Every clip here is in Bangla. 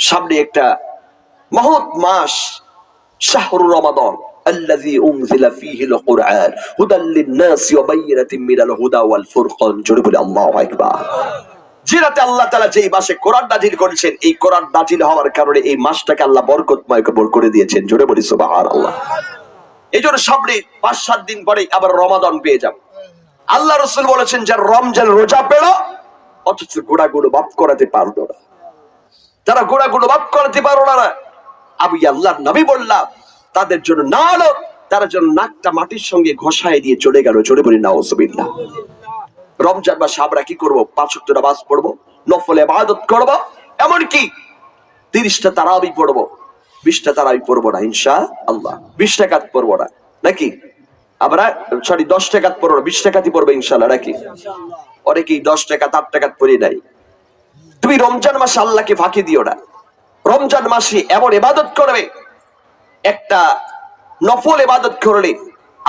সামনে একটা মহৎ মাস শাহরু রমাদান الذي أنزل فيه القرآن هدى للناس وبينة من الهدى والفرقان জোরে বলে আল্লাহু আকবার যে রাতে আল্লাহ তাআলা যেই মাসে কোরআন নাজিল করেছেন এই কোরআন নাজিল হওয়ার কারণে এই মাসটাকে আল্লাহ বরকতময় কবুল করে দিয়েছেন জোরে বলি সুবহানাল্লাহ এই জন্য সামনে পাঁচ সাত দিন পরে আবার রমাদান পেয়ে যাব আল্লাহ রসুল বলেছেন যে রমজান রোজা পেল অথচ গোড়া গুলো বাপ করাতে পারলো না যারা গোড়া গুলো বাপ করাতে পারল না, আমি আল্লাহ নবী বললাম, তাদের জন্য না হলো, তারা যেন নাকটা মাটির সঙ্গে ঘষায় দিয়ে চলে গেল চলে বলি না ওসবিল্লা রমজান মাসে আমরা কি করব? পাঁচ ওয়াক্ত নামাজ পড়ব, নফলে ইবাদত করব, এমনকি তিরিশটা তারাবি পড়ব। বিশটা তারাবি পড়ব না ইনশা আল্লাহ বিশ টাকাত পড়ব না, নাকি? আমরা সরি দশ টাকাত পড়ব না বিশ টাকাতই পড়ব ইনশাল্লাহ নাকি? অনেকেই দশ টাকা আট টাকাত পড়ি নাই। তুমি রমজান মাসে আল্লাহকে ফাঁকি দিও না। রমজান মাসে এমন ইবাদত করবে, একটা নফল ইবাদত করলে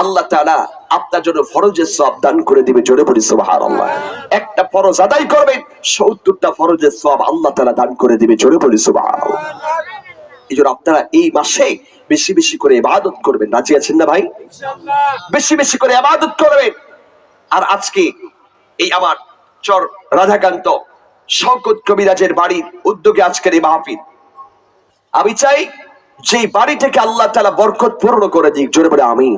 আল্লাহ তাআলা আপনার জন্য ফরজের সব দান করে দিবে, জোরে বলি সুবহানাল্লাহ। একটা ফরজ আদায় করবেন সত্তরটা ফরজের সব আল্লাহ তাআলা দান করে দিবে, জোরে বলি সুবহানাল্লাহ। এই জন্য আপনারা এই মাসে বেশি বেশি করে ইবাদত করবেন। রাজি আছেন না ভাই? বেশি বেশি করে ইবাদত করবেন। আর আজকে এই আমার চর রাধাকান্ত শঙ্কত কবিরাজের বাড়ির উদ্যোগে আজকের এই মাহফিল। আমি চাই যে বাড়িটাকে আল্লাহ তালা বরকত পূর্ণ করে দিক, জোরে বলে আমি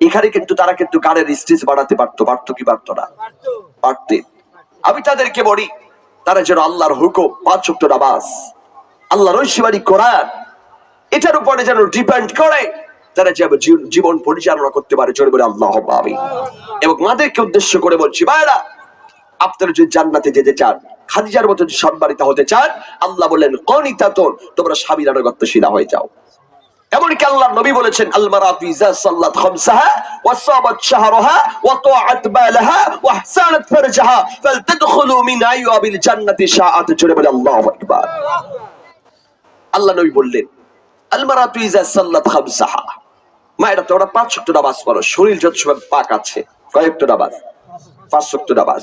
এখানে কিন্তু তারা কিন্তু গানের স্টেজ বাড়াতে পারতো পারতো কি পারতো না? পারতে। আমি তাদেরকে বলি, তারা যেন আল্লাহর হুকুম, পাঁচ নামাজ, আল্লাহর ঐশিবাড়ি কোরআন, এটার উপরে যেন ডিপেন্ড করে, তারা যে জীবন পরিচালনা করতে পারে, জোরে বলে আল্লাহ আমি এবং মাদেরকে উদ্দেশ্য করে বলছি ভাইরা আপনারা যদি জান্নাতে যেতে চান খাদিজার মতো সম্মানিত হতে চান, আল্লাহ বললেন, কনিতাতন, তোমরা স্বামীর আনুগত্যশীলা হয়ে যাও। এমনকি আল্লাহ নবী বলেছেন মায়েরা, তোমরা পাঁচ ওয়াক্ত নামাজ পড়ো। শরীর যত সময় পাক আছে, কয়েকটা নামাজ, পাঁচ ওয়াক্ত নামাজ।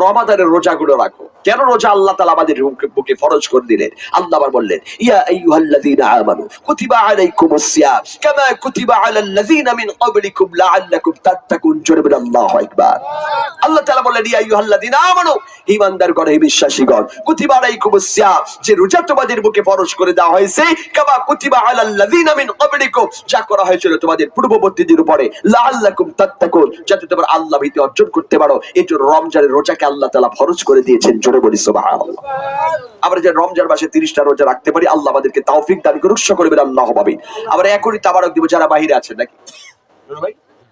রমাদানের রোজাগুলো রাখো। কেন রোজা আল্লাহ তাআলা আমাদের বুকে- ফরজ করে দিলেন? আল্লাহ আবার বললেন, ইয়া আমানু, কুতিবা কুতিবা আল্লাহু বললেন, ইয়া আমানু বিশ্বাসীগণ, কুতিবা যে রোজা তোমাদের বুকে ফরজ করে দেওয়া হয়েছে, কামা কুতিবা আলাল্লাযীনা যা করা হয়েছিল তোমাদের পূর্ববর্তীদের উপরে, লাআল্লাকুম তাত্তাকুন, যাতে তোমরা আল্লাহ ভীতি অর্জন করতে পারো। এই জন্য রমজানের রোজাকে আমাদেরকে আল্লাহ তালা ফরজ করে দিয়েছেন জোরে বলি সোবাহ আমরা যে রমজান মাসে তিরিশটা রোজা রাখতে পারি আল্লাহ আমাদেরকে তাওফিক দান করুক করবেন আল্লাহ পাবেন আমরা এখনই তাবারক দিব যারা বাহিরে আছেন নাকি?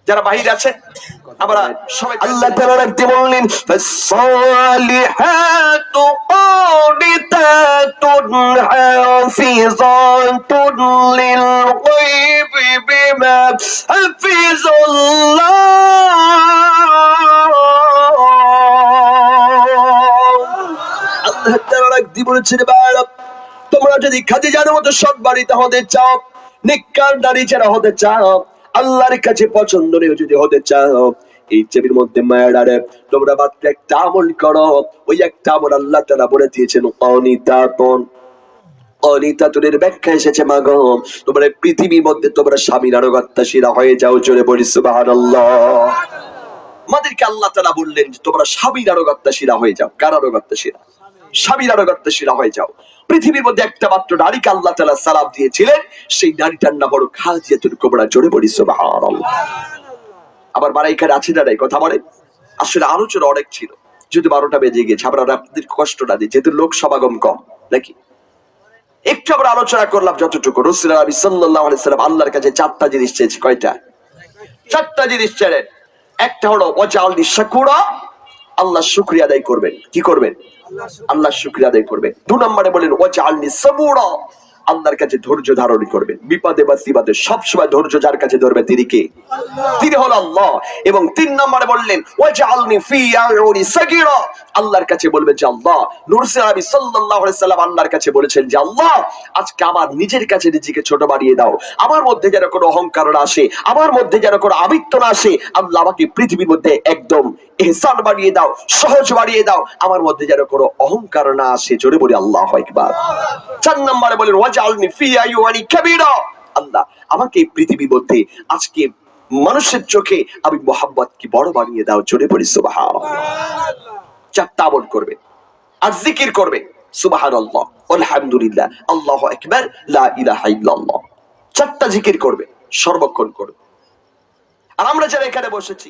যারা বাহির আছে আমরা সবাই আল্লাহ তাআলা রাখতে বললেন ফাসালিহাতু তোমরা যদি মতো হতে চাও, নিকার নারী যারা হতে চাও, আল্লাহর কাছে পছন্দনীয় যদি হতে চাও, এই চেবির মধ্যে তোমরা মাত্র একটা আমল করো। ওই একটা আমল আল্লাহ তারা বলে দিয়েছেন অনিতাতনের ব্যাখ্যা এসেছে মাগো তোমরা পৃথিবীর মধ্যে তোমরা স্বামীর আনুগত্যশীলা হয়ে যাও চলে পড়ি সুবহানাল্লাহ। আমাদেরকে আল্লাহ তালা বললেন যে তোমরা স্বামীর আনুগত্যশীলা হয়ে যাও। কার আনুগত্যশীলা? স্বামীর আনুগত্যশীলা হয়ে যাও। পৃথিবীর মধ্যে একটা মাত্র নারীকে আল্লাহ তালা সালাম দিয়েছিলেন, সেই নারীটার নাম হলো খাজিয়াতুল কোবরা। জোরে বলি, সুবহানাল্লাহ। আবার বারা এখানে আছে না কথা বলে আসলে আলোচনা অনেক ছিল। যদি বারোটা বেজে গেছে, আমরা আপনাদের কষ্ট না দিই, যেহেতু লোক সমাগম কম, নাকি? একটু আমরা আলোচনা করলাম যতটুকু। রসুল আলী সাল্লাহ সাল্লাম আল্লাহর কাছে চারটা জিনিস চেয়েছে, কয়টা? চারটা জিনিস চাইলেন একটা হলো ওয়াজালনি শাকুরা আল্লাহ শুক্রিয়া আদায় করবেন। কি করবেন? আল্লাহ শুক্রিয়া। আদায় করবেন। দু নম্বরে বলেন ওয়াজালনি সাবুরা। আল্লাহর কাছে ধৈর্য ধারণ করবেন। বিপদে বা সিবাদে সবসময় ধৈর্য যার কাছে ধরবে তিনি কে? তিনি হল আল্লাহ। এবং তিন নম্বরে বললেন সাগীরা। আল্লাহর কাছে বলবেন যে, আল্লাহ নবী সাল্লাল্লাহু আলাইহি সাল্লাম আল্লাহর কাছে বলেছেন যে, আল্লাহ, আজকে আমার নিজের কাছে নিজেকে ছোট দাও। আমার মধ্যে যেন কোনো অহংকার না আসে, আমার মধ্যে যেন কোনো আমিত্ব না আসে, আল্লাহ আমাকে পৃথিবীর মধ্যে একদম এহসান বানিয়ে দাও, সহজ বানিয়ে দাও। আমার মধ্যে যেন কোনো অহংকার না আসে। জোরে বলি, আল্লাহ একবার চার নম্বরে বলেন ওয়াজআলনি ফি আইওয়ানি কাবীরা। আল্লাহ আমাকে এই পৃথিবীর মধ্যে আজকে মানুষের চোখে আমি মোহাম্মদ কি বড় বানিয়ে দাও জোরে বলি সুবহান আমল করবে আর জিকির করবে সুবাহান আল্লাহ আলহামদুলিল্লাহ আল্লাহ একবার লা ইলাহা ইল্লাল্লাহ। চারটা জিকির করবে সর্বক্ষণ করবে। আর আমরা যারা এখানে বসেছি